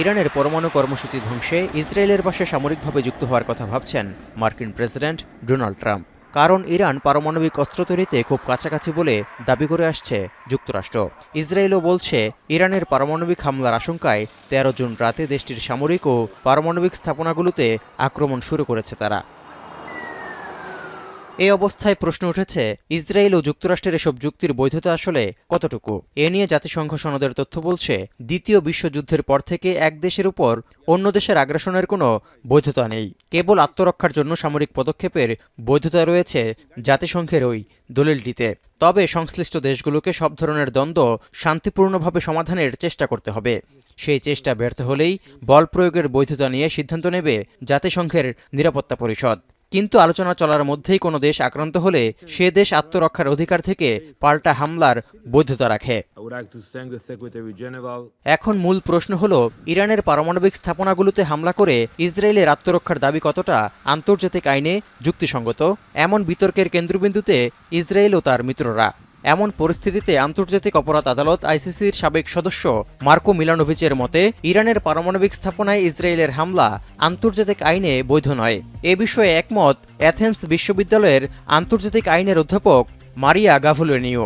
ইরানের পরমাণু কর্মসূচি ধ্বংসে ইসরায়েলের পাশে সামরিকভাবে যুক্ত হওয়ার কথা ভাবছেন মার্কিন প্রেসিডেন্ট ডোনাল্ড ট্রাম্প। কারণ ইরান পারমাণবিক অস্ত্র তৈরিতে খুব কাছাকাছি বলে দাবি করে আসছে যুক্তরাষ্ট্র। ইসরায়েলও বলছে, ইরানের পারমাণবিক হামলার আশঙ্কায় তেরো জুন রাতে দেশটির সামরিক ও পারমাণবিক স্থাপনাগুলোতে আক্রমণ শুরু করেছে তারা। এই অবস্থায় প্রশ্ন উঠেছে, ইসরায়েল ও যুক্তরাষ্ট্রের এসব যুক্তির বৈধতা আসলে কতটুকু? এ নিয়ে জাতিসংঘ সনদের তথ্য বলছে, দ্বিতীয় বিশ্বযুদ্ধের পর থেকে এক দেশের উপর অন্য দেশের আগ্রাসনের কোনো বৈধতা নেই। কেবল আত্মরক্ষার জন্য সামরিক পদক্ষেপের বৈধতা রয়েছে জাতিসংঘের ওই দলিলটিতে। তবে সংশ্লিষ্ট দেশগুলোকে সব ধরনের দ্বন্দ্ব শান্তিপূর্ণভাবে সমাধানের চেষ্টা করতে হবে। সেই চেষ্টা ব্যর্থ হলেই বল প্রয়োগের বৈধতা নিয়ে সিদ্ধান্ত নেবে জাতিসংঘের নিরাপত্তা পরিষদ। কিন্তু আলোচনা চলার মধ্যেই কোনো দেশ আক্রান্ত হলে সে দেশ আত্মরক্ষার অধিকার থেকে পাল্টা হামলার বৈধতা রাখে। এখন মূল প্রশ্ন হল ইরানের পারমাণবিক স্থাপনাগুলোতে হামলা করে ইসরায়েলের আত্মরক্ষার দাবি কতটা আন্তর্জাতিক আইনে যুক্তিসঙ্গত? এমন বিতর্কের কেন্দ্রবিন্দুতে ইসরায়েল ও তার মিত্ররা। এমন পরিস্থিতিতে আন্তর্জাতিক অপরাধ আদালত আইসিসির সাবেক সদস্য মার্কো মিলানোভিচের মতে, ইরানের পারমাণবিক স্থাপনায় ইসরায়েলের হামলা আন্তর্জাতিক আইনে বৈধ নয়। এ বিষয়ে একমত অ্যাথেন্স বিশ্ববিদ্যালয়ের আন্তর্জাতিক আইনের অধ্যাপক মারিয়া গাভুলেনিও।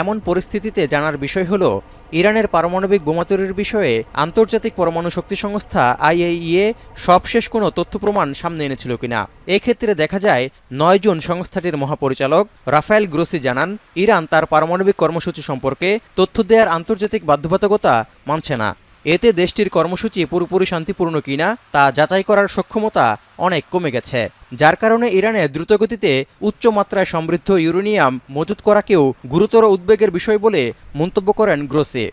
এমন পরিস্থিতিতে জানার বিষয় হলো ইরানের পারমাণবিক বোমা তৈরির বিষয়ে আন্তর্জাতিক পরমাণু শক্তি সংস্থা আইএইএ সবশেষ কোনো তথ্য প্রমাণ সামনে এনেছিল কিনা? এক্ষেত্রে দেখা যায়, নয় জুন সংস্থাটির মহাপরিচালক রাফায়েল গ্রোসি জানান, ইরান তার পারমাণবিক কর্মসূচি সম্পর্কে তথ্য দেওয়ার আন্তর্জাতিক বাধ্যবাধকতা মানছে না। এতে দেশটির কর্মসূচি পুরোপুরি শান্তিপূর্ণ কিনা তা যাচাই করার সক্ষমতা অনেক কমে গেছে যার কারণে ইরানে দ্রুতগতিতে উচ্চ মাত্রায় সমৃদ্ধ ইউরেনিয়াম মজুত করাকেও গুরুতর উদ্বেগের বিষয় বলে মন্তব্য করেন গ্রোসে.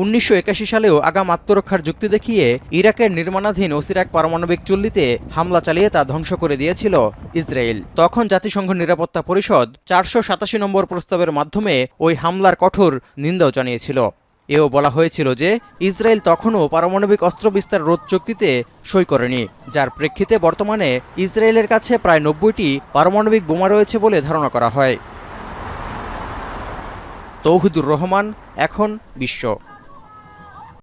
উনিশশো একাশি সালেও আগাম আত্মরক্ষার যুক্তি দেখিয়ে ইরাকের নির্মাণাধীন ওসিরাক পারমাণবিক চুল্লিতে হামলা চালিয়ে তা ধ্বংস করে দিয়েছিল ইসরায়েল। তখন জাতিসংঘ নিরাপত্তা পরিষদ চারশো সাতাশি নম্বর প্রস্তাবের মাধ্যমে ওই হামলার কঠোর নিন্দাও জানিয়েছিল। এও বলা হয়েছিল যে, ইসরায়েল তখনও পারমাণবিক অস্ত্র বিস্তার রোধ চুক্তিতে সই করেনি, যার প্রেক্ষিতে বর্তমানে ইসরায়েলের কাছে প্রায় নব্বইটি পারমাণবিক বোমা রয়েছে বলে ধারণা করা হয়। তৌহিদুর রহমান, এখন বিশ্ব।